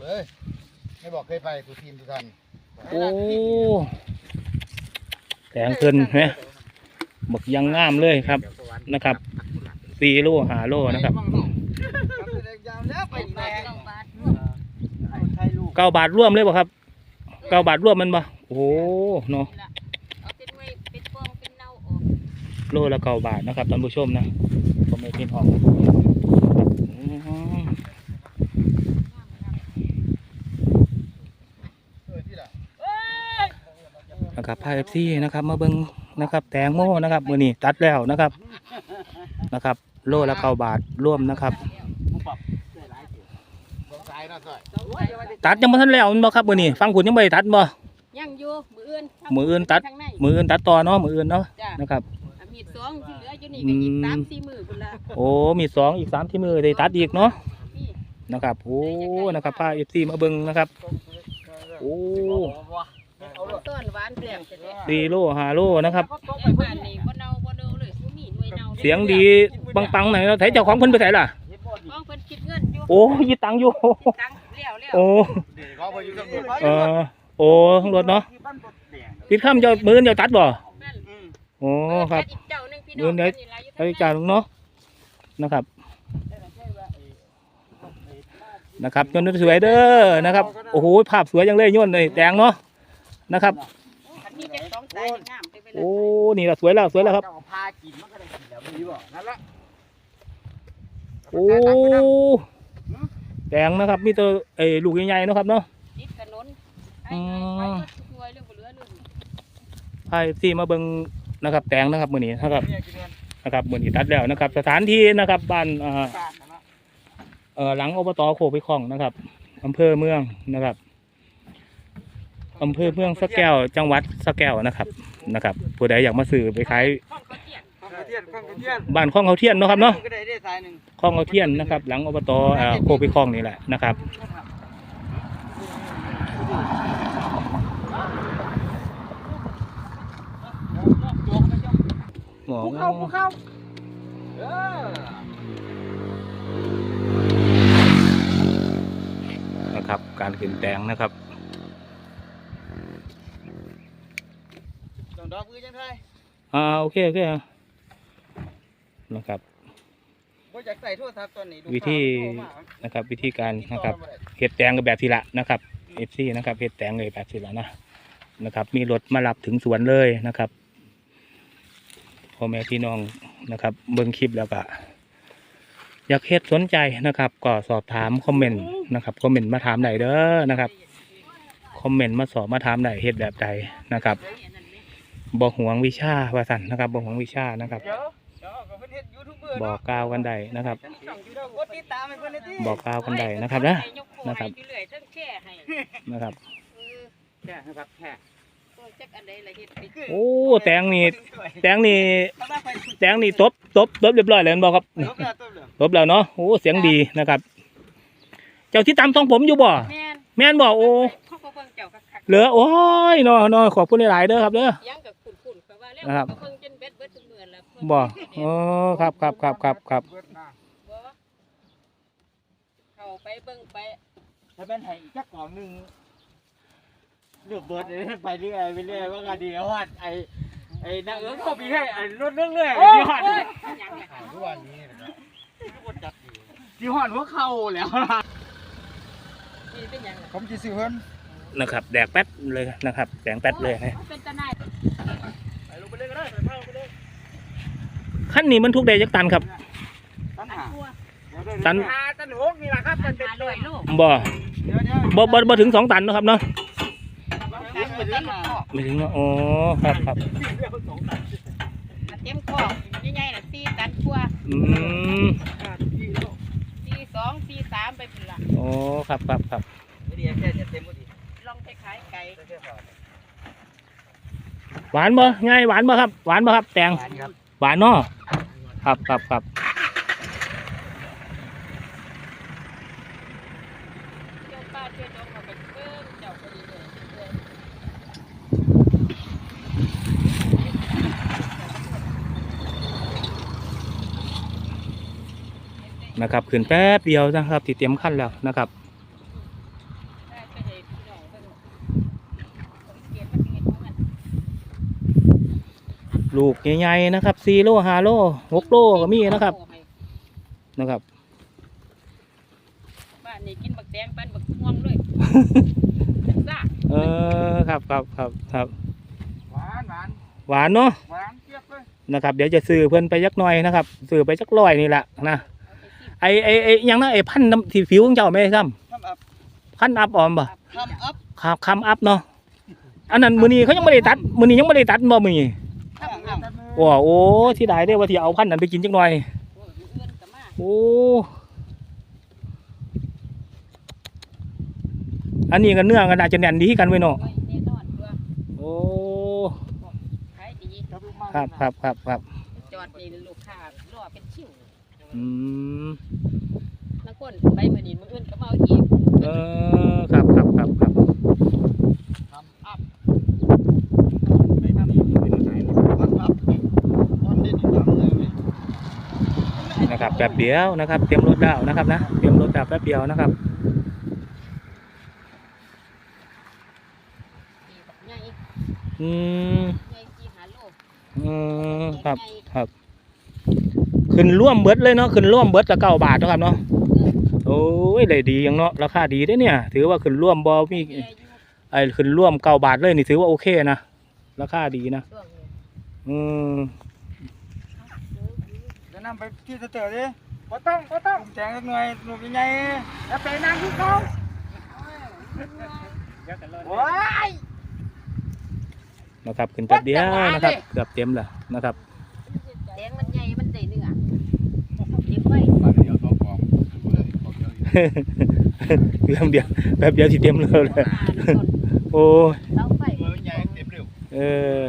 เลย ไม่บอกเคยไปสุทีนสุทันโอ้แตงเกินไหมบักยังงามเลยครับนะครับสี่โลหาโลนะครับเก้าบาทร่วมเลยบ่ครับเก้าบาทร่วมมันบ่โอ้โหเนาะเอาเป็นไว้เป็นฟองเป็นเน่าออกโลละเก้าบาทนะครับท่านผู้ชมนะผมไม่เป็นหองอืม เออที่ละ นะครับพาเอฟซีนะครับมาเบิ้งนะครับ แตงโมนะครับมือนี้ตัดแล้วนะครับนะครับ โลละเก้าบาทร่วมนะครับสองสายนะซอยตัดยังไม่ทันแล้วแมันบ่ครับมือนี้ฟังคุณยังไม่ได้ตัดบ่ยังอยู่มืออื่นมื้ออื่นตัดข้างในมืออื่นตัดต่อเนาะมืออื่นเนาะจ้ะนะครับอะมีดสองที่เหลืออยู่นี่ก็อีกอืมสามสี่มือพุ่นละโอ้มีสองอีกสามที่มือได้ตัดอีกเนาะนี่นะครับโอ้นะครับพาเอฟซีมาเบิ้งนะครับโอ้ ต้นหวานแปลงเสร็จแล้วสี่โลห้าโลนะครับไอ้บ้านนี่บ่เน่าบ่เน่าเลยบ่มีหน่วยเน่าลเสียงดีปังๆหน่อยเราไถเจ้าของเพิ่นไปไหนล่ะของเพิ่นคิดเงินอยู่โอ้ยีตังค์อยู่คิดตังค์แล้วแล้วโอ้เดี๋ยวเขาไปอยู่ตรงนู้นเออโอ้ข้างรถเนาะติดข้ามเจ้ามือเจ้าตัดบ่นั่นโอ้ครับอีกเจ้าหนึงพี่เงิน้องนเดี๋ยวนี่ล่ะอยู่ไอ้จ่าลุงเนาะนะครับนะครับยนต์สวยเด้อนะครับโอ้โหภาพสวยจังเลยยนต์เลยแดงเนาะ นะครับ อันนี้จะสองสายงามไปไปเลยโอ้ นี่ละสวยแล้วสวยแล้วครับ เจ้าพากินมันก็ได้กินแล้วมีบ่นั่นละโอ้ แดงนะครับมีตัวไอ้ลูกใหญ่ๆเนาะครับเนาะติดถนนไอ้อืไอ้มไอ้ทุกหน่วยเรื่องบ่เหลือเรื่องพายซีมาเบิ่งนะครับ แตงนะครับมื้อนี้นะครับ เนี่ยกินเนี่ยนะครับมื้อนี้ตัดแล้วนะครับ สถานที่นะครับบ้านเอ่อการนะเอ่อหลังอบตโคกไปคลองนะครับอำเภอเมืองนะครับ อำเภอเมืองสะแก้ว จังหวัดสะแก้วนะครับนะครับผู้ใดอยากมาซื้อไปขายข้องเขาเตี้ยนข้าวเทียนข้าวเทียนบ้านคลองเขาเทียนเนาะครับเนาะก็ได้ได้สายหนึ่งคลองเขาเทียนนะครับ หลังอบตเอ่อโคกไปคลองนี่แหละนะครับหมอภูเขาภูเขาเออนะครับ การขึ้นแตงนะครับ ดอก ดอกมือจังไทยอ่าโอเคโอเคอะนะครับ บ่อยากใส่โทรศัพท์ตอนนี้วิธีนะครับ วิธีการนะครับ เห็ดแตงกับแบบทีละนะครับเอฟซีนะครับเห็ดแตงเลยแบบทีละนะนะครับ มีรถมารับถึงสวนเลยนะครับพ่อแม่พี่น้องนะครับ เบิ่งคลิปแล้วก็อยากเฮ็ดสนใจนะครับ ก็สอบถามคอมเมนต์นะครับคอมเมนต์มาถามได้เด้อนะครับคอมเมนต์มาสอบมาถามได้เฮ็ดแบบใดนะครับ บอกหวงวิชาว่าสั่นนะครับบอกหวงวิชานะครับเดี๋ยวเดี๋ยวก็เพิ่นเฮ็ดยูทูบเบอร์บอกกล่าวกันได้นะครับช่องยูทูบกดติดตามให้เพิ่นได้ติบอกกล่าวกันได้นะครับนะนะครับให้เรื่อยๆทั้งแช่ให้นะครับเออแค่นะครับแค่โอ้ยจักอันใดละเฮ็ดไปโอ้แตงนี่แตงนี่แตงนี่ตบตบตบเรียบร้อยเลยแม่นบอกครับตบแล้วตบแล้วตบแล้วเนาะโอ้เสียงดีนะครับ เจ้าที่ตามท้องผมอยู่บ่แม่นแม่นบ่โอ้เขาก็เบิ่งเจ้าคักเหลือโอ้ยเนาะเนาะขอบคุณหลายๆเด้อครับเด้อๆยังกับขุ่ นๆก็ว่าแล้วนะครับก็เบิ่งจนเบ็ดเบิดทุกมื้อแล้วบ่อ๋อครับครับครับครับครับเบิดมาบ่เข้าไปเบิ่งไปถ้าเป็นให้อีกจักกล่องหนึงเลือกเบิดเลยไปเรื่อยไปเรื่อยว่ากันดีแล้วว่าไอ้ไอ้นางเอิ้งเขามีให้ไอ้รถเรื่องเรื่อยดีฮอดโอ้ยหยังเนี่ยทุกวันนี้นะครับดีฮอดหัวเข่าแล้วนี่เป็นหยังล่ะผมจะซื้อเพิ่นนะครับ แดกแป๊ดเลยนะครับ แดงแป๊ดเลยนะ ลงไปเลยก็ได้ไปเท่าไปเลยขั้นนี้มันทุกได้จักตันครับ ตันอันหาตัวตันหาตันหกนี่แหละครับมันเป็นหาร้อยโลบ่เดี๋ยวเดี๋ยวบ่บ่บ่ถึงสองตันเนาะครับเนาะตันบ่ตันคอกไม่ถึงเนาะอ๋อครับครับอันเต็มคอกใหญ่ๆน่ะ4ตันกว่าอืม4 2 4 3ไปพุ่นล่ะโอ้ครับครับครับไม่ดีแค่จะเต็มก็ดีลองไปขายไก่แค่พอ หวานบ่ง่ายหวานบ่ครับ หวานบ่ครับ แตงครับหวานเนาะครับครับครับเจ้าป้าเจ้าจงเอาไปเบิ่งเจ้าก็ดีเลยเรื่อยนะครับขึ้นแป๊บเดียวนะครับที่เตรียมขั้นแล้วนะครับ ลูกใหญ่ๆนะครับ4โล5โล6โลก็มีนะครับนะครับบ้านนี่กินบักแตงปันบักม่วงเลยซ่าเออครับครับครับครับหวานหวานหวานเนาะหวานเจี๊ยบเลยนะครับ เดี๋ยวจะซื้อเพิ่นไปยักหน่อยนะครับซื้อไปจักร้อยนี่แหละนะไอไอไอหยังนะไอพันธุ์น้ำที่ผิวของเจ้าไหมครับทำอับพันธุ์อัพออมบ่ทำอัพครับคำอัพเนาะอันนั้นมือนี้เขายังไม่ได้ตัดมือนี้ยังไม่ได้ตัดบ่มือนี้ ทำอัพโอ้โอ้ที่ได้ได้ว่าที่เอาพันธุ์นั้นไปกินจักหน่อยโอ้ยเอื้อนก็มาโอ้อันนี้ก็เนื้อก็น่าจะแน่นดีกันไว้เนาะโอ้ยแน่นอนตัวโอ้ขายดีครับครับครับครับจอดนี่ลูกค้ารอเป็นชิวอืมบางคนไปมื้อนี้มื้ออื่นก็มาเอาอีกเออครับครับครับครับ ทำอัพไม่ทำอีกไม่ได้ใช้หรอกทำอัพตอนเด็ดทำเลย นะครับแป๊บเดียวนะครับ เตรียมรถดาวนะครับนะเตรียมรถดาวแป๊บเดียวนะครับดีบักใหญ่อืมใหญ่สี่ห้าโลอืมครับครับขึ้นร่วมเบิดเลยเนาะขึ้นร่วมเบิดละเก้าบาทเนาะครับเนาะโอ้ยได้ดีอย่างเนาะราคาดีเด้อเนี่ย ถือว่าขึ้นร่วมบอมีแย่อยู่ไอ้ขึ้นร่วมเก้าบาทเลยนี่ถือว่าโอเคนะราคาดีนะช่วงนี้อืมจะ นำไปที่สเตอร์ดิบ่ต้องบ่ต้องแจงสักหน่อยหนุ่มใหญ่แล้วไปนั่งที่เขาว้ายนะครับขึ้นแป๊บเดียวนะครับเกือบเต็มแล้วนะครับแดงมันใหญ่มันได้เนื้อเก็บไว้มาเดียวตัวกองดูเลยกองเดียวอีกเรื่องเดียวแป๊บเดียวสิเต็มเลยเลยอ่าต้นโอ้ยเสาไฟเมื่อใหญ่เต็มเร็วเออ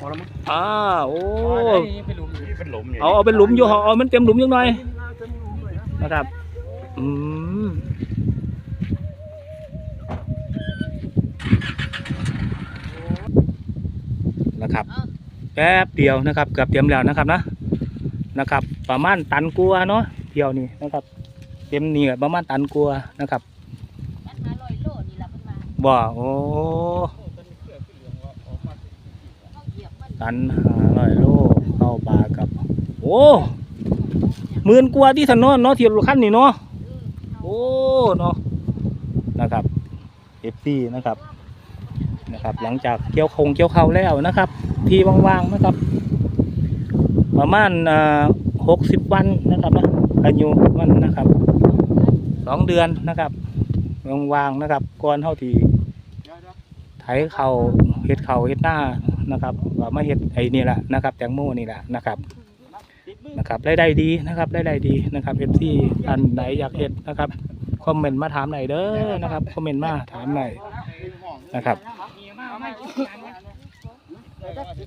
พอแล้วมั้งอ้าโอ้เป็นหลุมเป็นหลุมเอาเอาเป็นหลุมอยู่เอาเอามันเต็มหลุมยังหน่อยนะครับอืมนะครับเอาแป๊บเดียวนะครับ เกือบเต็มแล้วนะครับนะนะครับ ประมาณตันกลัวาเนาะเดียวนี่นะครับ เต็มนี่ก็ประมาณตันกลัวานะครับมันหาร้อยโลนี่ล่ะเพิ่นมาบ่โอ้ เขาเหยียบมัน ตันห้าร้อยโลเข้าบากับ โอ้หมื่นกว่าที่ถนนเนาะที่รถคันนี่เนาะเออเอาโอ้เนาะนะครับเอฟซีนะครับนะครับ หลังจากเกี่ยวคงเกี่ยวเขาวแล้วนะครับ ที่ว่างๆนะครับ ประมาณหกสิบวันนะครับนะอายุมันนะครับสองเดือนนะครับว่างๆนะครับก่อนเท่าที่ไถเขาเฮ็ดเขาเฮ็ดหน้า นะครับว่ามาเฮ็ดไอ้นี่แหละนะครับแตงโมนี่แหละนะครับนะครับได้ได้ดีนะครับได้ได้ดีนะครับเอฟซีท่านไหนอยากเห็ดนะครับคอมเมนต์มาถามหน่อยเด้อนะครับคอมเมนต์มาถามหน่อยนะครับ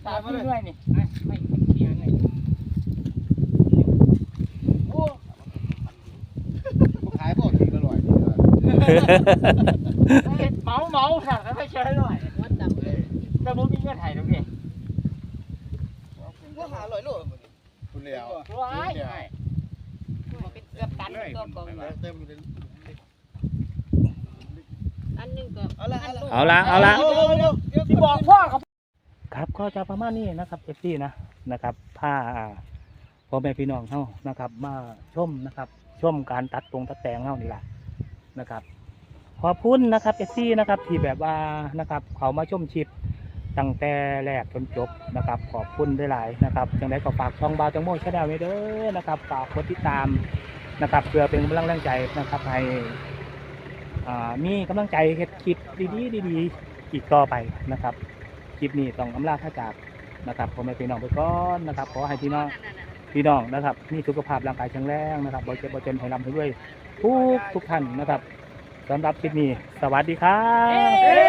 ตามมาด้วยนี่ขายพวกกินอร่อยดีเลยเมาเมาสั่งแล้วไม่ใช่หน่อยหัวดำเลย แต่ผมมีเงื่อนไขตรงนี้ว่าหาอร่อยโลดคุณเลี้ยวว้ายมันเป็นเกือบตันตัวกองเต็มเลยอันหนึงก็เอาละพันโเอาละเอาละ ที่บอกพ่อกับ ครับก็จะประมาณนี้นะครับเอฟซีนะนะครับผ้าพ่อแม่พี่น้องเฮานะครับ มาชมนะครับชมการตัดตรงตัดแต่งเฮานี่แหละนะครับ ขอบคุณนะครับเอฟซีนะครับที่แบบว่านะครับเขามาชมชิป ตั้งแต่แรกจนจบนะครับขอบคุณได้หลายๆนะครับจังไดก็ฝากช่องบาวจังโม่ชาแนลไว้เด้อนะครับฝากกดติดตามนะครับเพื่อเป็นกำลังแรงใจนะครับให้อ่ามีกำลังใจเฮ็ดคลิปดีๆดีๆอีกต่อไปนะครับคลิปนี้ต้องอำลาพระจากนะครับผมให้พี่น้องไปก่อนนะครับขอให้พี่น้องพี่น้องนะครับมีสุขภาพร่างกายแข็งแรงนะครับบ่เจ็บบ่จนให้รำให้ด้วยทุกทุกท่านนะครับสำหรับคลิปนี้ สวัสดีครับ